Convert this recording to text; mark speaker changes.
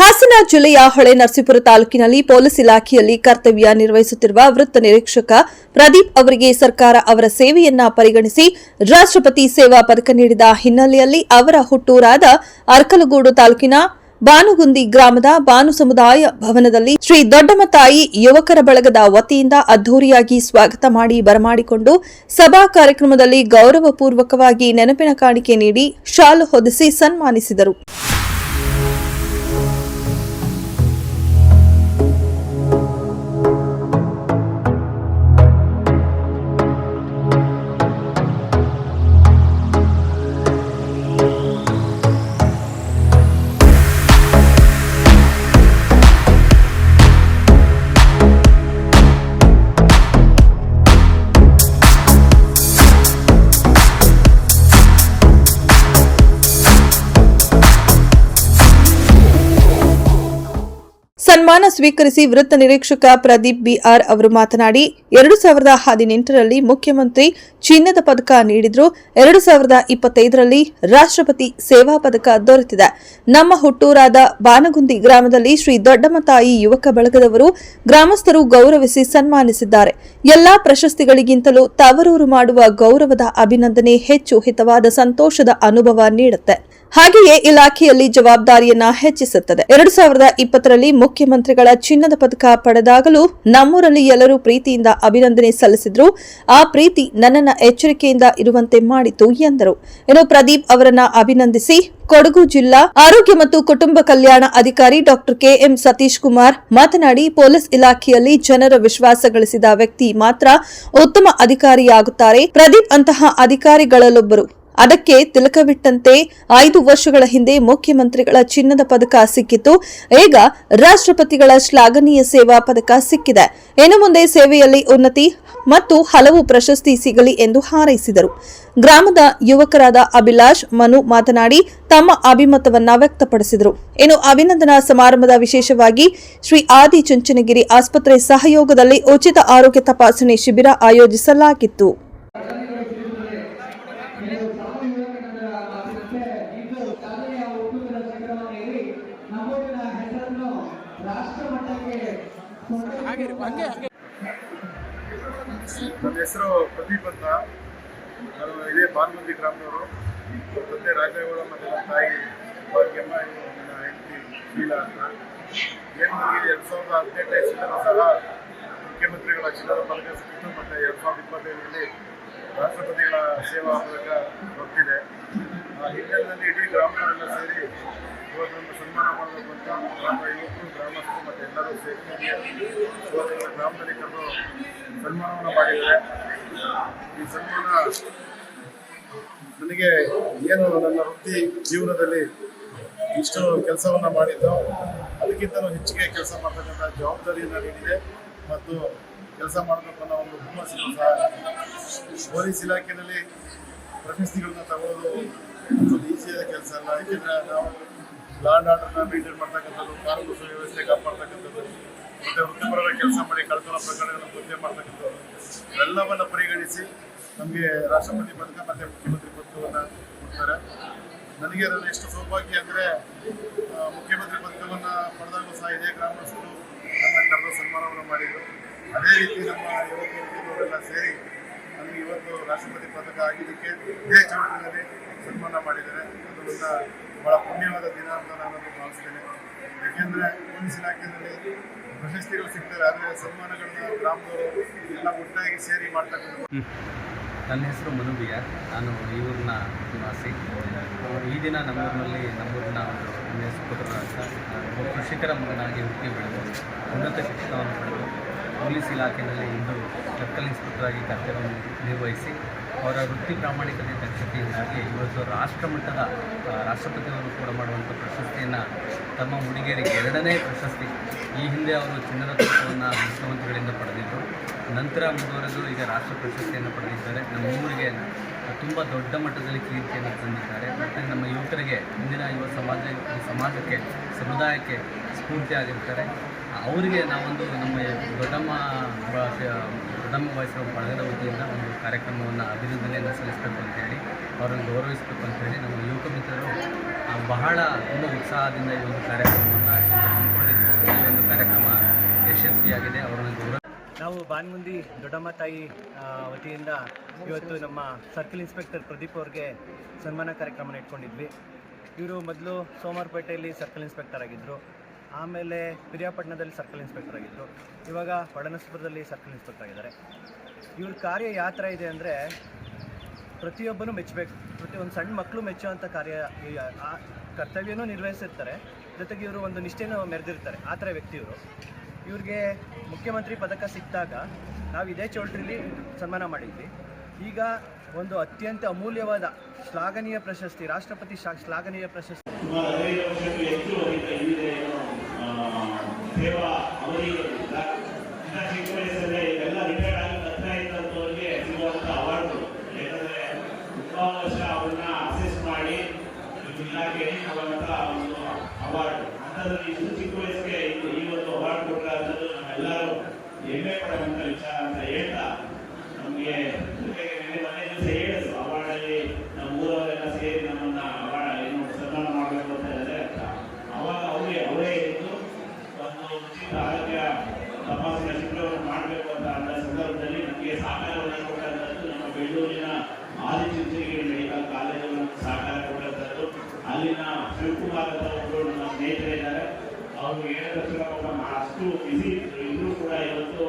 Speaker 1: ಹಾಸನ ಜಿಲ್ಲೆಯ ಹೊಳೆ ನರಸೀಪುರ ತಾಲೂಕಿನಲ್ಲಿ ಪೊಲೀಸ್ ಇಲಾಖೆಯಲ್ಲಿ ಕರ್ತವ್ಯ ನಿರ್ವಹಿಸುತ್ತಿರುವ ವೃತ್ತ ನಿರೀಕ್ಷಕ ಪ್ರದೀಪ್ ಅವರಿಗೆ ಸರ್ಕಾರ ಅವರ ಸೇವೆಯನ್ನ ಪರಿಗಣಿಸಿ ರಾಷ್ಟ್ರಪತಿ ಸೇವಾ ಪದಕ ನೀಡಿದ ಹಿನ್ನೆಲೆಯಲ್ಲಿ ಅವರ ಹುಟ್ಟೂರಾದ ಅರ್ಕಲಗೂಡು ತಾಲೂಕಿನ ಬಾನುಗುಂದಿ ಗ್ರಾಮದ ಬಾನು ಸಮುದಾಯ ಭವನದಲ್ಲಿ ಶ್ರೀ ದೊಡ್ಡಮತಾಯಿ ಯುವಕರ ಬಳಗದ ವತಿಯಿಂದ ಅದ್ದೂರಿಯಾಗಿ ಸ್ವಾಗತ ಮಾಡಿ ಬರಮಾಡಿಕೊಂಡು ಸಭಾ ಕಾರ್ಯಕ್ರಮದಲ್ಲಿ ಗೌರವಪೂರ್ವಕವಾಗಿ ನೆನಪಿನ ಕಾಣಿಕೆ ನೀಡಿ ಶಾಲು ಹೊದಿಸಿ ಸನ್ಮಾನಿಸಿದರು. ಸನ್ಮಾನ ಸ್ವೀಕರಿಸಿ ವೃತ್ತ ನಿರೀಕ್ಷಕ ಪ್ರದೀಪ್ ಬಿಆರ್ ಅವರು ಮಾತನಾಡಿ, ಎರಡು ಸಾವಿರದ ಹದಿನೆಂಟರಲ್ಲಿ ಮುಖ್ಯಮಂತ್ರಿ ಚಿನ್ನದ ಪದಕ ನೀಡಿದ್ರು, ಎರಡು ಸಾವಿರದ ಇಪ್ಪತ್ತೈದರಲ್ಲಿ ರಾಷ್ಟ್ರಪತಿ ಸೇವಾ ಪದಕ ದೊರೆತಿದೆ. ನಮ್ಮ ಹುಟ್ಟೂರಾದ ಬಾನಗುಂದಿ ಗ್ರಾಮದಲ್ಲಿ ಶ್ರೀ ದೊಡ್ಡಮತಾಯಿ ಯುವಕ ಬಳಗದವರು ಗ್ರಾಮಸ್ಥರು ಗೌರವಿಸಿ ಸನ್ಮಾನಿಸಿದ್ದಾರೆ. ಎಲ್ಲಾ ಪ್ರಶಸ್ತಿಗಳಿಗಿಂತಲೂ ತವರೂರು ಮಾಡುವ ಗೌರವದ ಅಭಿನಂದನೆ ಹೆಚ್ಚು ಹಿತವಾದ ಸಂತೋಷದ ಅನುಭವ ನೀಡುತ್ತೆ. ಹಾಗೆಯೇ ಇಲಾಖೆಯಲ್ಲಿ ಜವಾಬ್ದಾರಿಯನ್ನ ಹೆಚ್ಚಿಸುತ್ತದೆ. ಎರಡು ಸಾವಿರದ ಇಪ್ಪತ್ತರಲ್ಲಿ ಮುಖ್ಯಮಂತ್ರಿಗಳ ಚಿನ್ನದ ಪದಕ ಪಡೆದಾಗಲೂ ನಮ್ಮೂರಲ್ಲಿ ಎಲ್ಲರೂ ಪ್ರೀತಿಯಿಂದ ಅಭಿನಂದನೆ ಸಲ್ಲಿಸಿದ್ರು. ಆ ಪ್ರೀತಿ ನನ್ನನ್ನ ಎಚ್ಚರಿಕೆಯಿಂದ ಇರುವಂತೆ ಮಾಡಿತು ಎಂದರು. ಇನ್ನು ಪ್ರದೀಪ್ ಅವರನ್ನ ಅಭಿನಂದಿಸಿ ಕೊಡಗು ಜಿಲ್ಲಾ ಆರೋಗ್ಯ ಮತ್ತು ಕುಟುಂಬ ಕಲ್ಯಾಣ ಅಧಿಕಾರಿ ಡಾಕ್ಟರ್ ಕೆಎಂ ಸತೀಶ್ ಕುಮಾರ್ ಮಾತನಾಡಿ, ಪೊಲೀಸ್ ಇಲಾಖೆಯಲ್ಲಿ ಜನರ ವಿಶ್ವಾಸ ಗಳಿಸಿದ ವ್ಯಕ್ತಿ ಮಾತ್ರ ಉತ್ತಮ ಅಧಿಕಾರಿಯಾಗುತ್ತಾರೆ. ಪ್ರದೀಪ್ ಅಂತಹ ಅಧಿಕಾರಿಗಳಲ್ಲೊಬ್ಬರು ಅದಕ್ಕೆ ತಿಲಕವಿಟ್ಟಂತೆ ಐದು ವರ್ಷಗಳ ಹಿಂದೆ ಮುಖ್ಯಮಂತ್ರಿಗಳ ಚಿನ್ನದ ಪದಕ ಸಿಕ್ಕಿತ್ತು. ಈಗ ರಾಷ್ಟ್ರಪತಿಗಳ ಶ್ಲಾಘನೀಯ ಸೇವಾ ಪದಕ ಸಿಕ್ಕಿದೆ. ಇನ್ನು ಮುಂದೆ ಸೇವೆಯಲ್ಲಿ ಉನ್ನತಿ ಮತ್ತು ಹಲವು ಪ್ರಶಸ್ತಿ ಸಿಗಲಿ ಎಂದು ಹಾರೈಸಿದರು. ಗ್ರಾಮದ ಯುವಕರಾದ ಅಭಿಲಾಷ್ ಮನು ಮಾತನಾಡಿ, ತಮ್ಮ ಅಭಿಮತವನ್ನ ವ್ಯಕ್ತಪಡಿಸಿದರು. ಇನ್ನು ಅಭಿನಂದನಾ ಸಮಾರಂಭದ ವಿಶೇಷವಾಗಿ ಶ್ರೀ ಆದಿ ಚುಂಚನಗಿರಿ ಆಸ್ಪತ್ರೆ ಸಹಯೋಗದಲ್ಲಿ ಉಚಿತ ಆರೋಗ್ಯ ತಪಾಸಣೆ ಶಿಬಿರ ಆಯೋಜಿಸಲಾಗಿತ್ತು.
Speaker 2: ನನ್ನ ಹೆಸರು ಪ್ರದೀಪ್ ಅಂತ. ನಾನು ಇದೇ ಬಾನ್ಮಂದಿ ಗ್ರಾಮದವರು. ತಂದೆ ರಾಜೇಗೌಡ ಮತ್ತು ನನ್ನ ತಾಯಿ ಭಾಗ್ಯಮ್ಮ ಇವರು ನನ್ನ ಹೆಂಡತಿ ಶೀಲಾ ಅಂತ. ಏನು ನನಗೆ ಎರಡು ಸಾವಿರದ ಹದಿನೆಂಟನೇ ಇಸ್ವಿಯಲ್ಲೂ ಸಹ ಮುಖ್ಯಮಂತ್ರಿಗಳ ಚಿನ್ನದ ಪದಕ ಸಿಕ್ಕಿತ್ತು ಮತ್ತು ಎರಡು ಸಾವಿರದ ಇಪ್ಪತ್ತೈದರಲ್ಲಿ ರಾಷ್ಟ್ರಪತಿಗಳ ಸೇವಾ ಮೂಲಕ ಬರ್ತಿದೆ. ಆ ಇಡೀ ಗ್ರಾಮದವರೆಲ್ಲ ಸೇರಿ ಇವತ್ತು ನಮ್ಮ ಸನ್ಮಾನ ಮಾಡಬೇಕು ಅಂತ ಗ್ರಾಮದ ಯುವಕರು, ಗ್ರಾಮಸ್ಥರು ಮತ್ತು ಎಲ್ಲರೂ ಸೇರಿ ಇವತ್ತಿನ ಗ್ರಾಮದಲ್ಲಿ ಕರೆದು ಸನ್ಮಾನವನ್ನು ಮಾಡಿದ್ದಾರೆ. ಈ ಸನ್ಮಾನ ನನಗೆ ಏನು ನನ್ನ ವೃತ್ತಿ ಜೀವನದಲ್ಲಿ ಇಷ್ಟು ಕೆಲಸವನ್ನು ಮಾಡಿದ್ದು, ಅದಕ್ಕಿಂತಲೂ ಹೆಚ್ಚಿಗೆ ಕೆಲಸ ಮಾಡ್ತಕ್ಕಂಥ ಜವಾಬ್ದಾರಿಯನ್ನು ನೀಡಿದೆ. ಮತ್ತು ಕೆಲಸ ಮಾಡಬೇಕು ಅನ್ನೋ ಒಂದು ಹುಮ್ಮಸ್ಸನ್ನು ಸಹ ಪೊಲೀಸ್ ಇಲಾಖೆಯಲ್ಲಿ ಪ್ರಶಸ್ತಿಗಳನ್ನ ತಗೊಳ್ಳೋದು ಒಂದು ಕೆಲಸ ಅಲ್ಲ. ಯಾಕೆಂದರೆ ನಾವು ಲಾಂಡ್ ಆರ್ಡರ್ನ ಮೇಂಟೈನ್ ಮಾಡ್ತಕ್ಕಂಥದ್ದು, ಕಾನೂನು ಸುವ್ಯವಸ್ಥೆ ಕಾಪಾಡ್ತಕ್ಕಂಥದ್ದು, ಮತ್ತು ವೃತ್ತಿಪರರ ಕೆಲಸ ಮಾಡಿ ಕಳ್ತನ ಪ್ರಕರಣಗಳನ್ನು ಪತ್ತೆ ಮಾಡ್ತಕ್ಕಂಥದ್ದು ಎಲ್ಲವನ್ನು ಪರಿಗಣಿಸಿ ನಮಗೆ ರಾಷ್ಟ್ರಪತಿ ಪದಕ ಮತ್ತು ಮುಖ್ಯಮಂತ್ರಿ ಪದಕವನ್ನು ಕೊಡ್ತಾರೆ. ನನಗೆ ಅದರಲ್ಲಿ ಎಷ್ಟು ಸೌಭಾಗ್ಯ ಅಂದರೆ ಮುಖ್ಯಮಂತ್ರಿ ಪದಕವನ್ನು ಪಡೆದಾಗೂ ಸಹ ಇದೇ ಗ್ರಾಮಸ್ಥರು ನನ್ನ ಕರೆದು ಸನ್ಮಾನವನ್ನು ಮಾಡಿದರು. ಅದೇ ರೀತಿ ನಮ್ಮ ಯುವಕರೆಲ್ಲ ಸೇರಿ ನನಗೆ ಇವತ್ತು ರಾಷ್ಟ್ರಪತಿ ಪದಕ ಆಗಿದ್ದಕ್ಕೆ ಇದೇ ಚಿತ್ರದಲ್ಲಿ ಸನ್ಮಾನ ಮಾಡಿದ್ದಾರೆ. ಅದು ಬಹಳ ಪುಣ್ಯವಾದ ದಿನ ಅಂತ ನಾನು ಭಾವಿಸ್ತೇನೆ. ಯಾಕೆಂದರೆ ಪೊಲೀಸ್ ಇಲಾಖೆಯಲ್ಲಿ ಪ್ರಶಸ್ತಿಗಳು ಸಿಗ್ತವೆ ಆದರೆ ಸನ್ಮಾನಗಳನ್ನ ಗ್ರಾಮದವರು ಎಲ್ಲ ಒಟ್ಟಾಗಿ ಸೇರಿ ಮಾಡ್ತಕ್ಕಂಥ
Speaker 3: ನನ್ನ ಹೆಸರು ಮನುಬಿಯ ನಾನು ಈ ಊರಿನ ನಿವಾಸಿ ಈ ದಿನ ನಮ್ಮೂರಿನಲ್ಲಿ ನಮ್ಮೂರಿನ ಒಂದು ಹೆಸರು ಪುತ್ರ ಕೃಷಿಕರ ಮಗನಾಗಿ ಹುಟ್ಟಿ ಬೆಳೆದು ಉನ್ನತ ಶಿಕ್ಷಣವನ್ನು ಪಡೆದು ಪೊಲೀಸ್ ಇಲಾಖೆಯಲ್ಲಿ ಇಂದು ಸರ್ಕಲ್ ಇನ್ಸ್ಪೆಕ್ಟರ್ ಆಗಿ ಕರ್ತವ್ಯ ನಿರ್ವಹಿಸಿ, ಅವರ ವೃತ್ತಿ ಪ್ರಾಮಾಣಿಕತೆ ದಕ್ಷತೆಯಿಂದಾಗಿ ಇವತ್ತು ರಾಷ್ಟ್ರಮಟ್ಟದ ಮಟ್ಟದ ರಾಷ್ಟ್ರಪತಿಯವರು ಕೂಡ ಮಾಡುವಂಥ ಪ್ರಶಸ್ತಿಯನ್ನು ತಮ್ಮ ಹುಡುಗಿಯರಿಗೆ ಎರಡನೇ ಪ್ರಶಸ್ತಿ. ಈ ಹಿಂದೆ ಅವರು ಚಿನ್ನದ ಪದಕವನ್ನು ಮುಖ್ಯಮಂತ್ರಿಗಳಿಂದ ಪಡೆದಿದ್ದರು ನಂತರ ಮುಂದುವರೆದು ಈಗ ರಾಷ್ಟ್ರ ಪ್ರಶಸ್ತಿಯನ್ನು ಪಡೆದಿದ್ದಾರೆ. ನಮ್ಮ ಊರಿಗೆ ತುಂಬ ದೊಡ್ಡ ಮಟ್ಟದಲ್ಲಿ ಕೀರ್ತಿಯನ್ನು ತಂದಿದ್ದಾರೆ. ಮತ್ತು ನಮ್ಮ ಯುವಕರಿಗೆ, ಇಂದಿನ ಯುವ ಸಮಾಜ ಸಮಾಜಕ್ಕೆ, ಸಮುದಾಯಕ್ಕೆ ಸ್ಫೂರ್ತಿಯಾಗಿರ್ತಾರೆ. ಅವರಿಗೆ ನಾವೊಂದು ನಮ್ಮ ದೊಡ್ಡಮ್ಮ ದೊಡ್ಡಮ್ಮ ವಯಸ್ಸಿನ ಬಳಗದ ವತಿಯಿಂದ ಒಂದು ಕಾರ್ಯಕ್ರಮವನ್ನು ಅಭಿನಂದನೆಯನ್ನು ಸಲ್ಲಿಸಬೇಕು ಅಂತೇಳಿ ಅವರನ್ನು ಗೌರವಿಸಬೇಕು ಅಂತೇಳಿ ನಮ್ಮ ಯುವಕ ಮಿತ್ರರು ಬಹಳ ತುಂಬ ಉತ್ಸಾಹದಿಂದ ಈ ಒಂದು ಕಾರ್ಯಕ್ರಮವನ್ನು ಹಮ್ಮಿಕೊಂಡಿದ್ದು ಈ ಒಂದು ಕಾರ್ಯಕ್ರಮ ಯಶಸ್ವಿಯಾಗಿದೆ. ಅವರನ್ನು ಗೌರವ
Speaker 4: ನಾವು ಬಾನ್ಮುಂದಿ ದೊಡ್ಡಮ್ಮ ತಾಯಿ ವತಿಯಿಂದ ಇವತ್ತು ನಮ್ಮ ಸರ್ಕಲ್ ಇನ್ಸ್ಪೆಕ್ಟರ್ ಪ್ರದೀಪ್ ಅವ್ರಿಗೆ ಸನ್ಮಾನ ಕಾರ್ಯಕ್ರಮನ ಇಟ್ಕೊಂಡಿದ್ವಿ. ಇವರು ಮೊದಲು ಸೋಮವಾರಪೇಟೆಯಲ್ಲಿ ಸರ್ಕಲ್ ಇನ್ಸ್ಪೆಕ್ಟರ್ ಆಗಿದ್ದರು ಆಮೇಲೆ ಪಿರಿಯಾಪಟ್ಟಣದಲ್ಲಿ ಸರ್ಕಲ್ ಇನ್ಸ್ಪೆಕ್ಟರ್ ಆಗಿದ್ದರು ಇವಾಗ ಹೊಡನಸ್ಪುರದಲ್ಲಿ ಸರ್ಕಲ್ ಇನ್ಸ್ಪೆಕ್ಟರ್ ಆಗಿದ್ದಾರೆ. ಇವ್ರ ಕಾರ್ಯ ಯಾವ ಇದೆ ಅಂದರೆ ಪ್ರತಿಯೊಬ್ಬನೂ ಮೆಚ್ಚಬೇಕು. ಪ್ರತಿ ಒಂದು ಸಣ್ಣ ಮಕ್ಕಳು ಮೆಚ್ಚುವಂಥ ಕಾರ್ಯ ಕರ್ತವ್ಯನೂ ನಿರ್ವಹಿಸಿರ್ತಾರೆ. ಜೊತೆಗೆ ಇವರು ಒಂದು ನಿಷ್ಠೆನೂ ಮೆರೆದಿರ್ತಾರೆ. ಆ ಥರ ವ್ಯಕ್ತಿ ಇವರು. ಇವ್ರಿಗೆ ಮುಖ್ಯಮಂತ್ರಿ ಪದಕ ಸಿಕ್ಕಿದಾಗ ನಾವು ಇದೇ ಚೌಲ್ಟ್ರಿಲಿ ಸನ್ಮಾನ ಮಾಡಿದ್ವಿ. ಈಗ ಒಂದು ಅತ್ಯಂತ ಅಮೂಲ್ಯವಾದ ಶ್ಲಾಘನೀಯ ಪ್ರಶಸ್ತಿ, ರಾಷ್ಟ್ರಪತಿ ಶ್ಲಾಘನೀಯ ಪ್ರಶಸ್ತಿ.
Speaker 5: ಸೇವಾ ಇನ್ನ ಚಿಕ್ಕ ವಯಸ್ಸಲ್ಲೇ ಇವೆಲ್ಲ ರಿಟೈರ್ಡ್ ಆಗಿ ಹತ್ರ ಇದ್ದಂಥವ್ರಿಗೆ ಸಿಗುವಂಥ ಅವಾರ್ಡ್ಗಳು ಯಾಕಂದರೆ ತುಂಬ ವರ್ಷ ಅವ್ರನ್ನ ಅಸೆಸ್ ಮಾಡಿ ಇಲಾಖೆಯಲ್ಲಿ ಕೊಡುವಂಥ ಒಂದು ಅವಾರ್ಡ್ ಅಂಥದ್ರಲ್ಲಿ ಇಷ್ಟು ಚಿಕ್ಕ ವಯಸ್ಸಿಗೆ ಈ ಒಂದು ಅವಾರ್ಡ್ ಕೊಟ್ಟರೆ ಅನ್ನೋದು ನಾವೆಲ್ಲರೂ ಹೆಮ್ಮೆ ಪಡುವಂಥ ವಿಚಾರ ಅಂತ ಹೇಳ್ತಾ ನಮಗೆ ಜೊತೆಗೆ ನಿನ್ನೆ ಮನೆ ದಿವಸ ಹೇಳಿದ್ರು ಅವಾರ್ಡಲ್ಲಿ ನಮ್ಮ ಊರವರೆಲ್ಲ ಸೇರಿ ನಮ್ಮನ್ನ ಅವಾರ್ಡ್ ಏನು ಸನ್ಮಾನ ಮಾಡಬೇಕು ಅಂತ ಹೇಳಿದ್ರೆ ಅವಾಗ ಅವರೇ ಅವರೇ ಇದ್ದು ಒಂದು ಉಚಿತ ಆರೋಗ್ಯ ತಪಾಸಣೆ ಶಿಬಿರವನ್ನು ಮಾಡಬೇಕು ಅಂತ ಅಂದ ಸಂದರ್ಭದಲ್ಲಿ ನಮಗೆ ಸಹಕಾರವನ್ನು ಕೊಟ್ಟಂಥದ್ದು ನಮ್ಮ ಬೆಳ್ಳೂರಿನ ಆದಿಚುಂಚನಗಿರಿ ಮೆಡಿಕಲ್ ಕಾಲೇಜು ನಮ್ಗೆ ಸಹಕಾರ ಕೊಟ್ಟಂಥದ್ದು ಅಲ್ಲಿನ ಶಿವಕುಮಾರ್ ಅಂತ ಒಬ್ಬರು ನಮ್ಮ ಸ್ನೇಹಿತರಿದ್ದಾರೆ ಅವ್ರು ಏನಾದರೂ ಪಾಪ ಅಷ್ಟು ಬಿಸಿ ಇದ್ರೂ ಕೂಡ ಇವತ್ತು